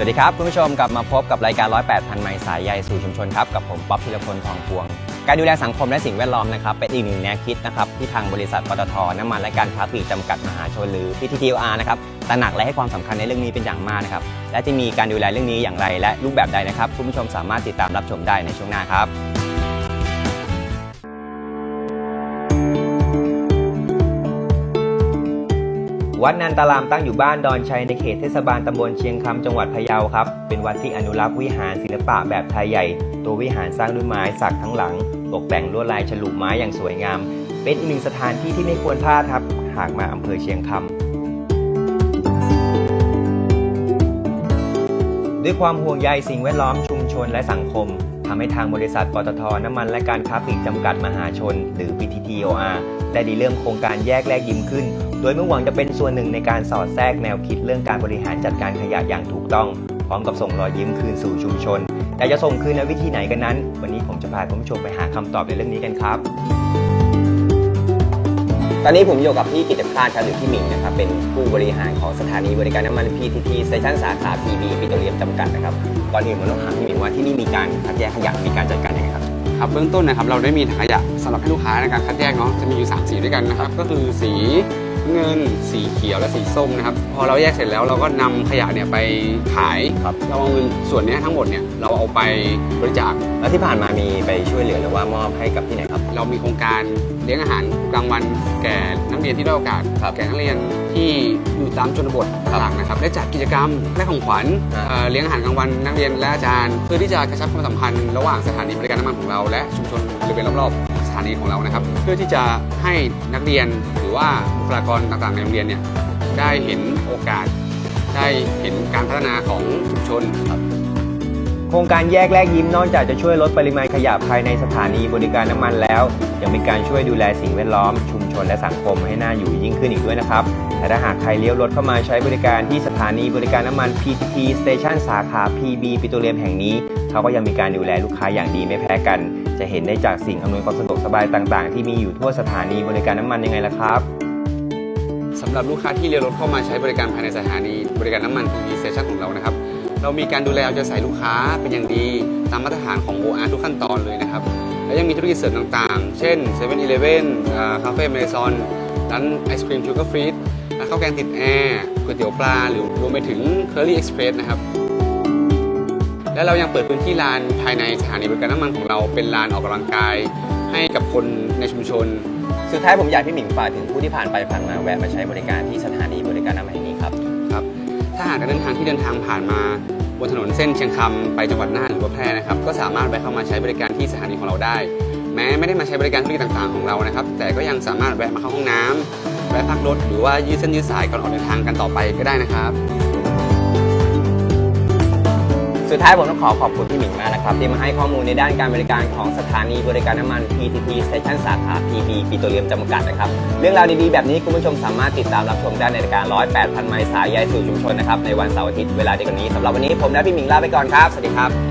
สวัสดีครับคุณผู้ชมกลับมาพบกับรายการ 108 พันไมล์สายใยสู่ชุมชนครับกับผมป๊อปพิรพลทองพวง การดูแลสังคมและสิ่งแวดล้อมนะครับเป็นอีกหนึ่งแนวคิดนะครับที่ทางบริษัทปตทน้ำมันและการค้าปลีกจำกัดมหาชนหรือ PTTR นะครับตระหนักและให้ความสำคัญในเรื่องนี้เป็นอย่างมากนะครับและจะมีการดูแลเรื่องนี้อย่างไร และรูปแบบใดนะครับคุณผู้ชมสามารถติดตามรับชมได้ในช่วงหน้าครับ วัดนันตารามตั้งอยู่บ้านดอนชัยในเขตเทศบาลตำบลเชียงคำจังหวัดพะเยาครับ เป็นวัดที่อนุรักษ์วิหารศิลปะแบบไทยใหญ่ ตัววิหารสร้างด้วยไม้สักทั้งหลัง ตกแต่งลวดลายฉลุไม้อย่างสวยงาม เป็นอีกหนึ่งสถานที่ที่ไม่ควรพลาดครับ หากมาอำเภอเชียงคำด้วยความห่วงใยสิ่งแวดล้อมชุมชนและสังคมทำให้ทางบริษัทปตทน้ำมันและการค้าปลีกจำกัดมหาชน หรือ PTTOR ได้ดีเริ่มโครงการแยกแลกยิ้มขึ้น โดยมุ่งหวังจะเป็นส่วนหนึ่งในการสอดแทรกแนวคิดเรื่องการบริหารจัดการขยะอย่างถูกต้อง พร้อมกับส่งรอยยิ้มคืนสู่ชุมชน แต่จะส่งคืนในวิธีไหนกันนั้น วันนี้ผมจะพาคุณผู้ชมไปหาคำตอบในเรื่องนี้กันครับ ตอนนี้ผมอยู่กับพี่กิตติพาสครับหรือพี่หมิงนะครับ เป็นผู้บริหารของสถานีบริการน้ำมัน PTT Station สาขา PB ปิโตรเลียมจำกัดนะครับ ก่อนอื่นผมต้องถามพี่หมิงว่าที่นี่มีการคัดแยกขยะมีการจัดการยังไง ครับครับเบื้องต้นนะครับเราได้มีถังขยะสำหรับให้ลูกค้าในการคัดแยกเนาะจะมีอยู่ 3 สีด้วยกันนะครับ ก็คือสีเงินสีเขียวและสีส้มนะครับ พอเราแยกเสร็จแล้วเราก็นำขยะเนี่ยไปขายครับเราเอาเงินส่วนเนี้ยทั้งหมดเนี่ยเราเอาไปบริจาคแล้วที่ผ่านมามีไปช่วยเหลือหรือว่ามอบให้กับที่ไหนครับเรามีโครงการเลี้ยงอาหารกลางวันแก่นักเรียนที่ด้อยโอกาสครับแก่นักเรียนที่อยู่ ตามชนบทต่างๆนะครับได้จัดกิจกรรมและของขวัญครับเอ่อเลี้ยงอาหารกลางวันนักเรียนและอาจารย์ เพื่อที่จะกระชับความสัมพันธ์ระหว่างสถานีบริการน้ำมันของเราและชุมชนบริเวณรอบๆสถานีของเรานะครับ เพื่อที่จะให้นักเรียนหรือว่าบุคลากรต่างๆในโรงเรียนเนี่ยได้เห็นโอกาส ได้เห็นการพัฒนาของชุมชน โครงการแยกแลกยิ้มนอกจากจะช่วยลดปริมาณขยะภายในสถานีบริการน้ำมันแล้ว ยังเป็นการช่วยดูแลสิ่งแวดล้อม ชุมชนและสังคมให้น่าอยู่ยิ่งขึ้นอีกด้วยนะครับแต่ถ้าหากใครเลี้ยวรถเข้ามาใช้บริการที่สถานีบริการน้ำมัน PTT Station สาขา PB ปิโตรเลียมแห่งนี้ เขาก็ยังมีการดูแลลูกค้าอย่างดีไม่แพ้กัน จะเห็นได้จากสิ่งอำนวยความสะดวกสบายต่าง ๆ ที่มีอยู่ทั่วสถานีบริการน้ำมันยังไงล่ะครับสำหรับลูกค้าที่เลี้ยวรถเข้ามาใช้บริการภายในสถานีบริการน้ำมัน PV Station ของเรานะครับ เรามีการดูแลเอาใจใส่ลูกค้าเป็นอย่างดีตามมาตรฐานของ OR ทุกขั้นตอนเลยนะครับ และยังมีธุรกิจเสริมต่างๆ เช่น7 e เ e ่ e อคาเฟ่เมซอนร้านไอศครีมชูการ์ฟรีดร้านข้าวแกงติดแอร์ก๋วยเตี๋ยวปลา หรือรวมไปถึง Curry Express นะครับ และเรายังเปิดพื้นที่ลานภายในสถานีบริการน้ำมันของเราเป็นลานออกกำลังกาย ให้กับคนในชุมชน สุดท้ายผมอยากให้พี่หมิงฝากถึงผู้ที่ผ่านไปผ่านมาแวะมาใช้บริการที่สถานีบริการน้ำมัน กนักเดินทางที่เดินทางผ่านมาบนถนนเส้นเชียงคำไปจังหวัดน่านหรือว่าแพร่นะครับก็สามารถแวะเข้ามาใช้บริการที่สถานีของเราได้ แม้ไม่ได้มาใช้บริการธุรกิจต่างๆของเรานะครับ แต่ก็ยังสามารถแวะมาเข้าห้องน้ำแวะพักรถหรือว่ายืดเส้นยืดสายก่อนออกเดินทางกันต่อไปก็ได้นะครับ สุดท้ายผมต้องขอขอบคุณพี่หมิงมากนะครับ ที่มาให้ข้อมูลในด้านการบริการของสถานีบริการน้ำมัน PTT Station สาขา PB ปิโตรเลียมจำกัดนะครับ เรื่องราวดีๆ แบบนี้คุณผู้ชมสามารถติดตามรับชมได้ในรายการ 108,000 ไมล์สายใยสู่ชุมชนนะครับในวันเสาร์อาทิตย์เวลาเดียวกันนี้สำหรับวันนี้ผมและพี่หมิงลาไปก่อนครับสวัสดีครับ